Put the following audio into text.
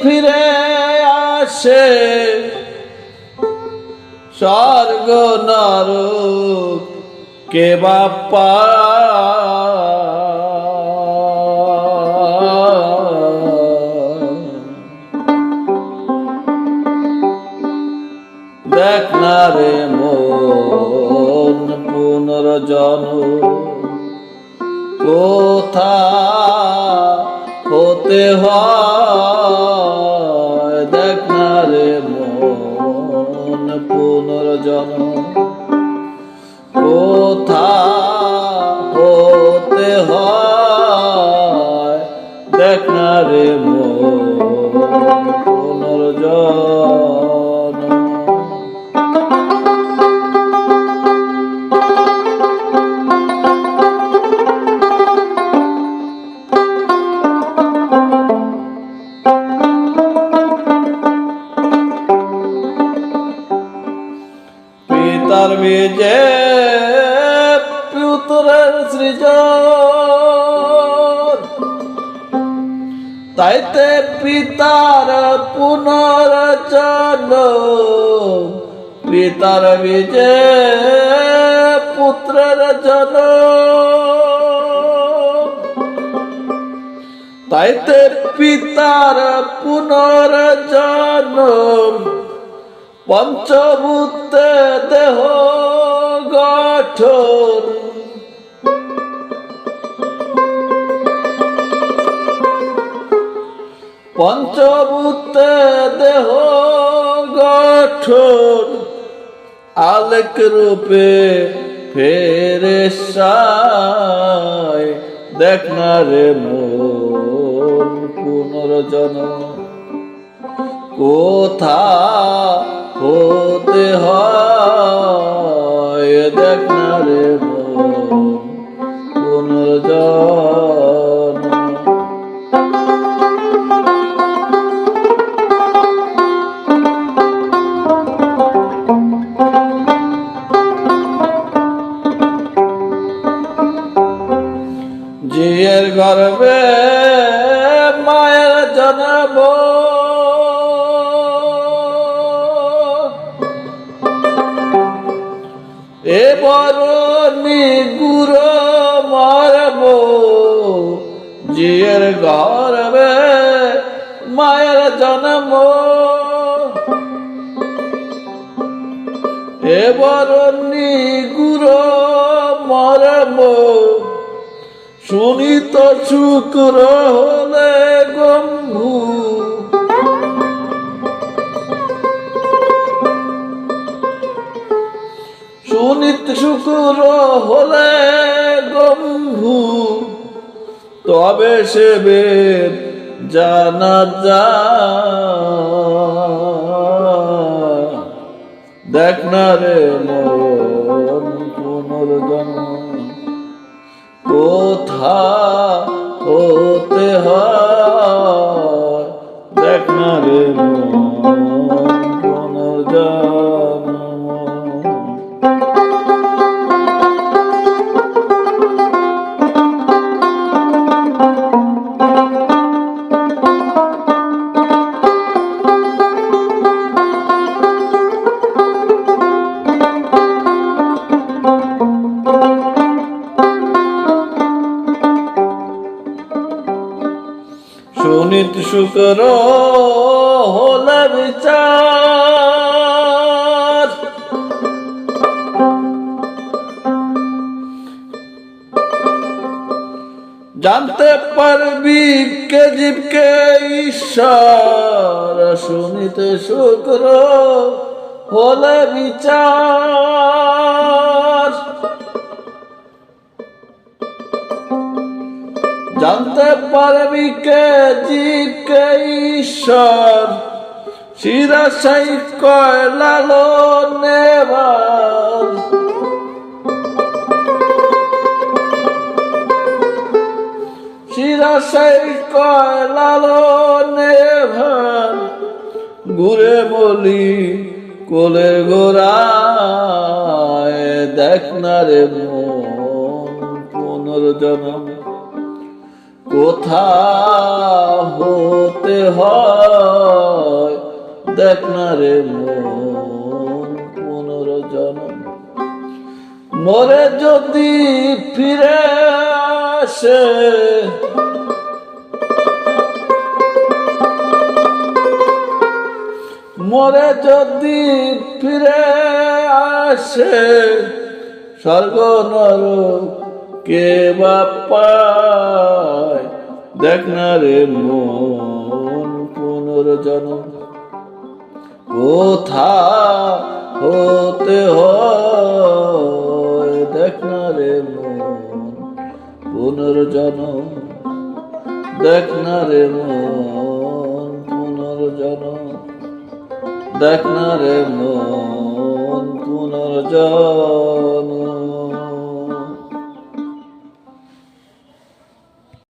ফিরে আসে। স্বর্গ নরক কে বাপ্পা? দেখ না রে মন পুনর্জন কোথা হতে হয় দেখ না রে মন পুনর্জন কোথা হতে হয় দেখ না রে মন পুনর্জন পুত্রের সৃজন। তাইতে পিতার পুনরচন পিতার বীজে পুত্রের জন তাইতে পিতার পুনরজন পঞ্চভূতে দেহ গঠন পঞ্চভূতে দেহ গঠন, আলেক রূপে ফেরে দেখ না রে মন পুনর্জন কোথা হতে হয়? দেখ না রে মন এবার নিগুর মারব জিয়ের গর্বে মায়ের জন্ম। এবার নিগুর মারব শুনিত শুক্র হলে গম্ভু। শুনিত শুক্র হলে গম্ভু, তবে সে বেদ জানা যা। দেখ না রে মন কোথা হতে হয়? দেখ না রে মন সুনিত শুক্র হলে বিচার। জানতে পারবি কে জীবকে ঈশ্বর সুনিত শুক্র হলে বিচার। জানতে পারবি কে জি কে ঈশ্বর? শিরা সাই কয় লালনেবার শিরা সাই ঘুরে বলি কোলের গোড়ায় দেখ না রে মন পুনর্জন্ম কোথা হতে হয়? দেখ না রে পুনর্জন্ম মরে যদি ফিরে আসে, মরে যদি ফিরে আসে, স্বর্গ নর কে বাপায় দেখ না রে মন পুনর্জন্ম কোথা হতে হয়? দেখ না রে মন পুনর্জন্ম দেখ না রে মন পুনর্জন্ম দেখ না রে মন পুনর্জন্ম